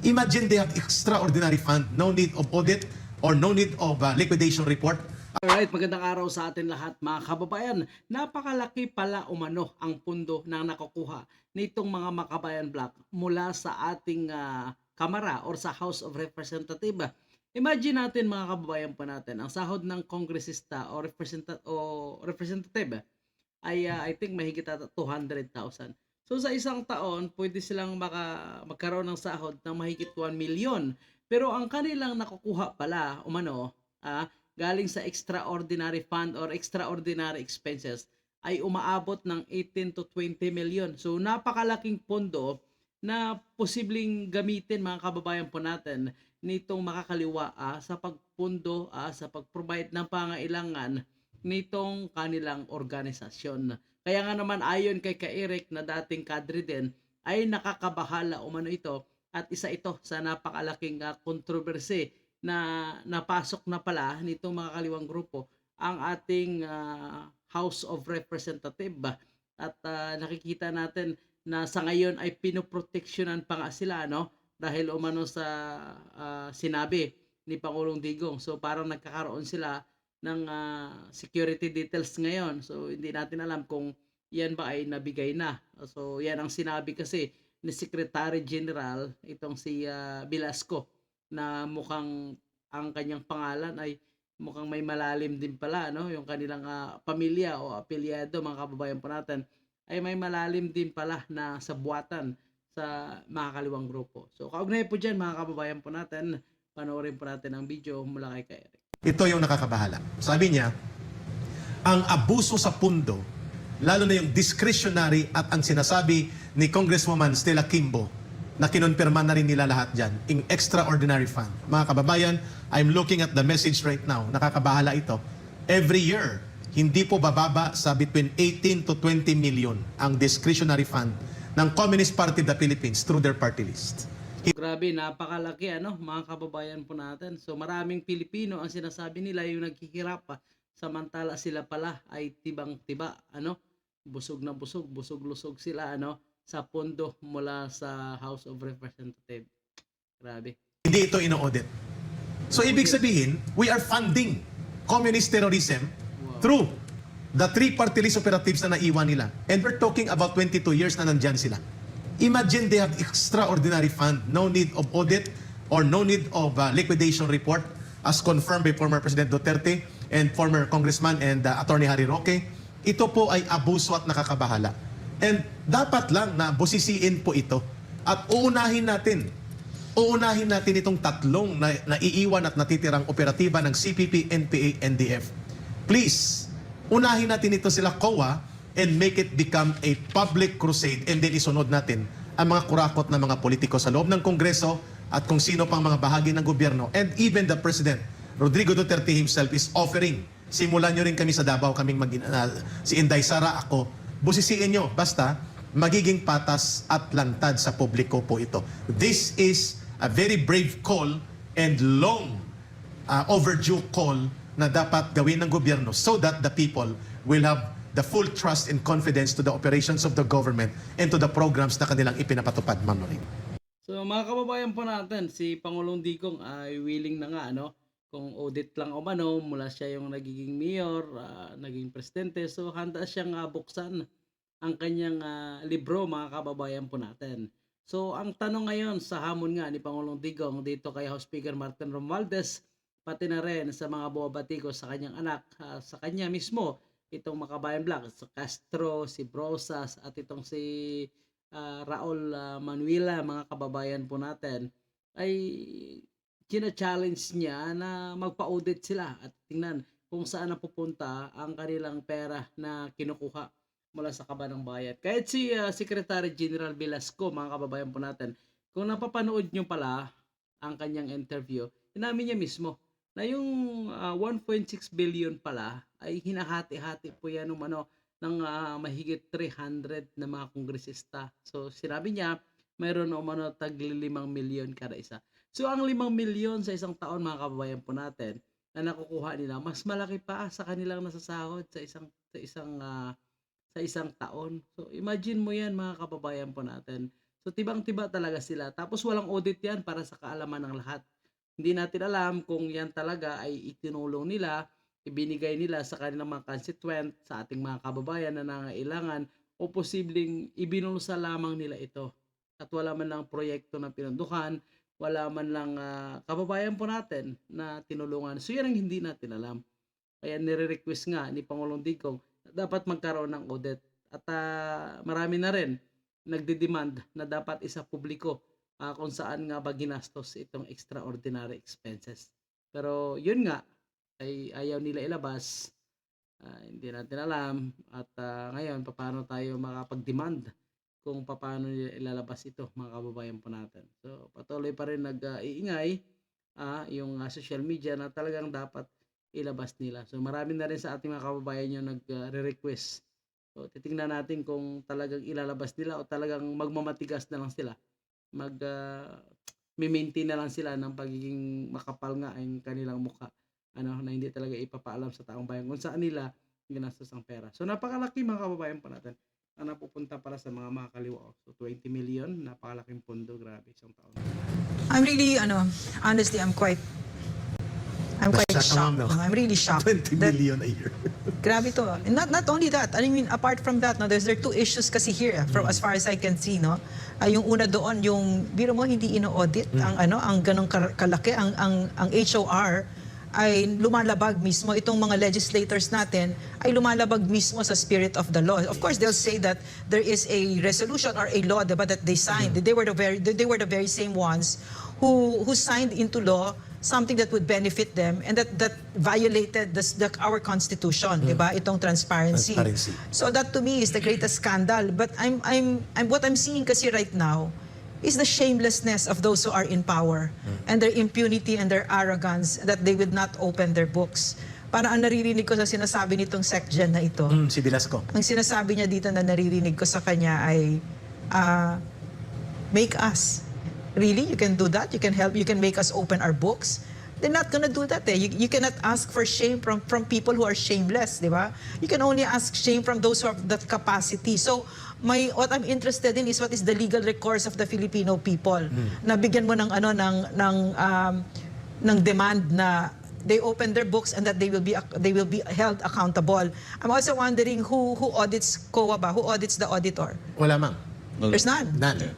Imagine they have extraordinary fund, no need of audit or no need of uh, liquidation report. Alright, magandang araw sa atin lahat mga kababayan. Napakalaki pala umano ang pundo na nakukuha nitong mga makabayan block mula sa ating ah, kamara or sa House of Representative. Imagine natin mga kababayan pa natin, ang sahod ng kongresista o, representa- o representative ay ah, I think mahigit ata 200,000. So sa isang taon, pwede silang maka, magkaroon ng sahod ng mahigit 1 million. Pero ang kanilang nakukuha pala, umano, ah, galing sa extraordinary fund or extraordinary expenses ay umaabot ng 18 to 20 million. So napakalaking pondo na posibleng gamitin mga kababayan po natin nitong makakaliwa ah, sa pagpundo ah, sa pag-provide ng pangailangan nitong kanilang organisasyon. Kaya nga naman ayon kay Ka-Eric na dating kadre din ay nakakabahala umano ito at isa ito sa napakalaking uh, kontrobersi na napasok na pala nitong mga kaliwang grupo ang ating ah, House of Representative at ah, nakikita natin na sa ngayon ay pinoproteksyonan pa nga sila no? Dahil umano sa ah, sinabi ni Pangulong Digong. So parang nagkakaroon sila ng ah, security details ngayon so hindi natin alam kung yan ba ay nabigay na so yan ang sinabi kasi ni Secretary General itong si ah, Velasco na mukhang ang kanyang pangalan ay mukhang may malalim din pala no yung kanilang ah, pamilya o apelyado mga kababayan po natin ay may malalim din pala na sabuatan sa mga kaliwang grupo. So kaugnay po dyan mga kababayan po natin, panoorin po natin ang video mula kay Ka Eric. Ito yung nakakabahala. Sabi niya, ang abuso sa pundo, lalo na yung discretionary at ang sinasabi ni Congresswoman Stella Kimbo, na kinonfirma na rin nila lahat dyan, in extraordinary fund. Mga kababayan, I'm looking at the message right now. Nakakabahala ito. Every year, hindi po bababa sa between 18 to 20 million ang discretionary fund ng Communist Party of the Philippines through their party list. Grabe, napakalaki ano, mga kababayan po natin. So maraming Pilipino ang sinasabi nila yung naghihirap pa samantala sila pala ay tibang-tiba, ano? Busog na busog, busog-lusog sila ano sa pondo mula sa House of Representatives. Grabe. Hindi ito ino-audit. So ibig sabihin, we are funding communist terrorism through the three party list operatives na naiwan nila. And we're talking about 22 years na nandyan sila. Imagine they have extraordinary fund, no need of audit or no need of uh, liquidation report as confirmed by former President Duterte and former Congressman and uh, Attorney Harry Roque. Ito po ay abuso at nakakabahala. And dapat lang na busisiin po ito at uunahin natin uunahin natin itong tatlong na, naiiwan at natitirang operatiba ng CPP, NPA, NDF. Please, unahin natin ito sila COA and make it become a public crusade and then isunod natin ang mga kurakot na mga politiko sa loob ng Kongreso at kung sino pang mga bahagi ng gobyerno and even the President, Rodrigo Duterte himself is offering. Simulan nyo rin kami sa Davao, kaming mag, uh, si Inday Sara, ako. Busisiin nyo, basta magiging patas at lantad sa publiko po ito. This is a very brave call and long uh, overdue call na dapat gawin ng gobyerno so that the people will have the full trust and confidence to the operations of the government and to the programs na kanilang ipinapatupad, Ma'am Lorraine. So mga kababayan po natin, si Pangulong Digong ay willing na nga ano, kung audit lang o mano, mula siya yung nagiging mayor, ah, naging presidente, so handa siyang ah, buksan ang kanyang ah, libro mga kababayan po natin. So ang tanong ngayon sa hamon nga ni Pangulong Digong dito kay House Speaker Martin Romualdez, pati na rin sa mga buwabati ko sa kanyang anak, ah, sa kanya mismo, itong Makabayan Black, sa Castro, si Brosas, at itong si ah, Raul ah, Manuela, mga kababayan po natin, ay kina-challenge niya na magpa-audit sila at tingnan kung saan napupunta ang kanilang pera na kinukuha mula sa kaba ng bayad. Kahit si ah, Secretary General Velasco, mga kababayan po natin, kung napapanood nyo pala ang kanyang interview, inamin niya mismo na yung ah, 1.6 billion pala ay hinahati-hati po yan ng ano ng ah, mahigit 300 na mga kongresista. So sinabi niya mayroon umano tagli 5 milyon kada isa. So ang 5 milyon sa isang taon mga kababayan po natin na nakukuha nila mas malaki pa sa kanilang nasasahod sa isang sa isang ah, sa isang taon. So imagine mo 'yan mga kababayan po natin. So tibang-tiba talaga sila. Tapos walang audit yan para sa kaalaman ng lahat. Hindi natin alam kung yan talaga ay itinulong nila, ibinigay nila sa kanilang mga constituent, sa ating mga kababayan na nangailangan, o posibleng ibinulsa lamang nila ito. At wala man lang proyekto na pinundukan, wala man lang ah, kababayan po natin na tinulungan. So yan ang hindi natin alam. Kaya nire-request nga ni Pangulong Digong dapat magkaroon ng audit. At ah, marami na rin nagde-demand na dapat isa publiko ah, kung saan nga ba ginastos itong extraordinary expenses. Pero yun nga, ay ayaw nila ilabas. Ah, hindi natin alam. At ah, ngayon, paano tayo makapag-demand kung paano nila ilalabas ito, mga kababayan po natin. So, patuloy pa rin nag-iingay ah, yung ah, social media na talagang dapat ilabas nila. So, marami na rin sa ating mga kababayan yung nag-request. So, titingnan natin kung talagang ilalabas nila o talagang magmamatigas na lang sila. Mag, ah, mi-maintain na lang sila ng pagiging makapal nga ang kanilang mukha. Ano, na hindi talaga ipapaalam sa taong bayan kung saan nila ginastos ang pera. So, napakalaki mga kababayan po natin na napupunta para sa mga makakaliwa. So, 20 million, napakalaking pondo. Grabe, isang taon. I'm really, ano, honestly, I'm quite, I'm quite shocked. naman, no? I'm really shocked. 20 that- million a year. Grabe to. And not not only that, I mean apart from that, no, there's there are two issues kasi here from as far as I can see, no. Ay yung una doon yung biro mo hindi ino-audit ang ano, ang ganong kalaki ang ang ang HOR ay lumalabag mismo itong mga legislators natin ay lumalabag mismo sa spirit of the law. Of course, they'll say that there is a resolution or a law diba, that they signed. They were the very they were the very same ones who who signed into law something that would benefit them and that that violated the, the our constitution, 'di ba? Itong transparency. Transparency. So that to me is the greatest scandal. But I'm I'm I'm what I'm seeing kasi right now is the shamelessness of those who are in power and their impunity and their arrogance that they would not open their books. Para ang naririnig ko sa sinasabi nitong SecGen na ito, Mm, si Velasco. ang sinasabi niya dito na naririnig ko sa kanya ay ah, make us. Really? You can do that? You can help? You can make us open our books? They're not gonna do that eh. You, you cannot ask for shame from, from people who are shameless, di ba? You can only ask shame from those who have that capacity. So, my, what I'm interested in is what is the legal recourse of the Filipino people. Na bigyan mo ng ano ng ng um, ng demand na they open their books and that they will be they will be held accountable. I'm also wondering who who audits COA ba? Who audits the auditor? Wala mang. There's none. None.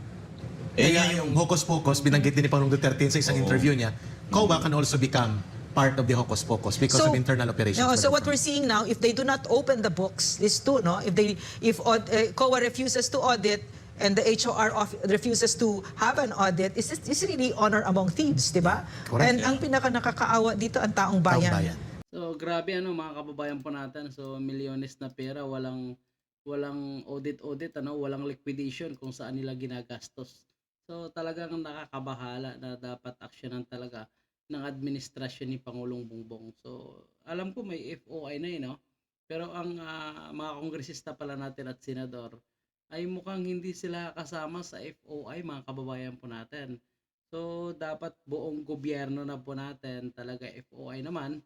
Eh, Kaya yung hocus pocus, binanggit din ni Pangulong Duterte sa isang Oo. interview niya, COA can also become part of the hocus pocus because of internal operations. No, for so the what we're seeing now, if they do not open the books, these two, no, if they, if aud- uh, COA refuses to audit and the HOR of, refuses to have an audit, is this is really honor among thieves, di ba? Correct. And ang pinaka nakakaawa dito ang taong taong bayan. bayan. So grabe ano mga kababayan po natin. So milyones na pera, walang walang audit-audit ano, walang liquidation kung saan nila ginagastos. So talagang nakakabahala na dapat aksyonan talaga ng administrasyon ni Pangulong Bongbong. So alam ko may FOI na yun, no? Pero ang ah, mga kongresista pala natin at senador ay mukhang hindi sila kasama sa FOI mga kababayan po natin. So dapat buong gobyerno na po natin talaga FOI naman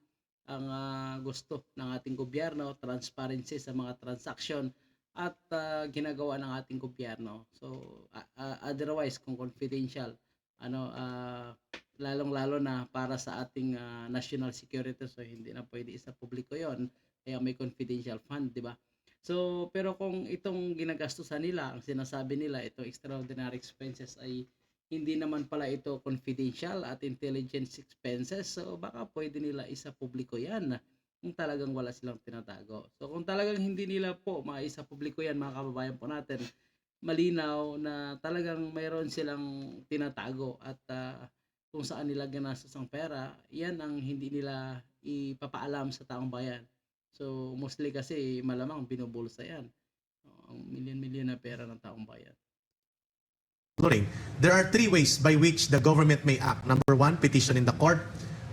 ang ah, gusto ng ating gobyerno, transparency sa mga transaksyon at ah, ginagawa ng ating gobyerno. So a- otherwise kung confidential, ano ah, lalong-lalo na para sa ating ah, national security so hindi na pwede isa publiko 'yon. Kaya may confidential fund, 'di ba? So pero kung itong ginagastusan nila, ang sinasabi nila itong extraordinary expenses ay hindi naman pala ito confidential at intelligence expenses. So baka pwede nila isa publiko yan kung talagang wala silang tinatago. So kung talagang hindi nila po maisa publiko yan mga kababayan po natin, malinaw na talagang mayroon silang tinatago at ah, kung saan nila ginastos ang pera, yan ang hindi nila ipapaalam sa taong bayan. So mostly kasi malamang binubulsa yan. Ang milyon-milyon na pera ng taong bayan. There are three ways by which the government may act. Number one, petition in the court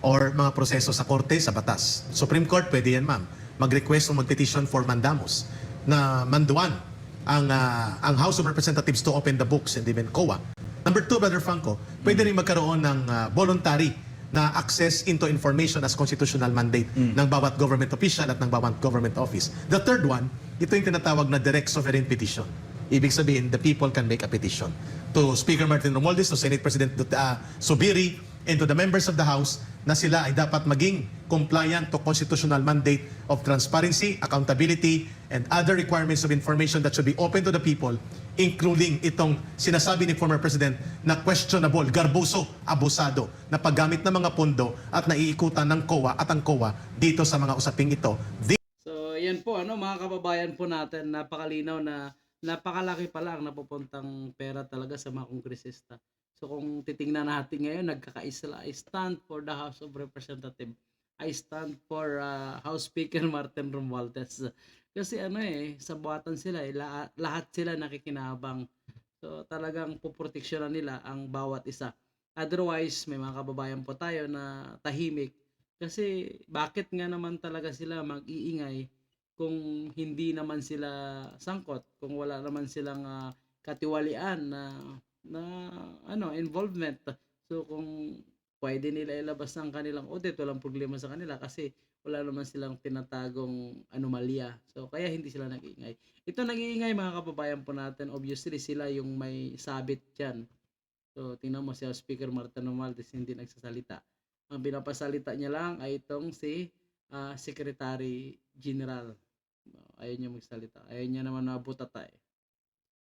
or mga proseso sa korte, sa batas. Supreme Court, pwede yan ma'am. Mag-request o mag-petition for mandamus na manduan ang, ah, ang House of Representatives to open the books and even COA. Number two, Brother Franco, pwede rin magkaroon ng ah, voluntary na access into information as constitutional mandate ng bawat government official at ng bawat government office. The third one, ito yung tinatawag na direct sovereign petition. Ibig sabihin, the people can make a petition to Speaker Martin Romualdez, to Senate President uh, Subiri, and to the members of the House na sila ay dapat maging compliant to constitutional mandate of transparency, accountability, and other requirements of information that should be open to the people, including itong sinasabi ni former President na questionable, garboso, abusado, na paggamit ng mga pondo at naiikutan ng COA at ang COA dito sa mga usaping ito. So, yan po, ano, mga kababayan po natin, napakalinaw na napakalaki pala ang napupuntang pera talaga sa mga kongresista. So, kung titingnan natin ngayon, nagkakaisa, I stand for the House of Representatives. I stand for uh, House Speaker Martin Romualdez. Kasi ano eh, sa buhatan sila eh, lahat, lahat sila nakikinabang. So, talagang puproteksyonan nila ang bawat isa. Otherwise, may mga kababayan po tayo na tahimik. Kasi bakit nga naman talaga sila mag-iingay kung hindi naman sila sangkot, kung wala naman silang ah, katiwalian na na ano involvement. So kung pwede nila ilabas ang kanilang audit, walang problema sa kanila kasi wala naman silang tinatagong anomalya. So kaya hindi sila nag-iingay. Ito nag-iingay mga kababayan po natin, obviously sila yung may sabit diyan. So tingnan mo si Speaker Martin Romualdez hindi nagsasalita. Ang pinapasalita niya lang ay itong si ah, Secretary General. Ayaw niya magsalita. Ayaw niya naman nabutata eh.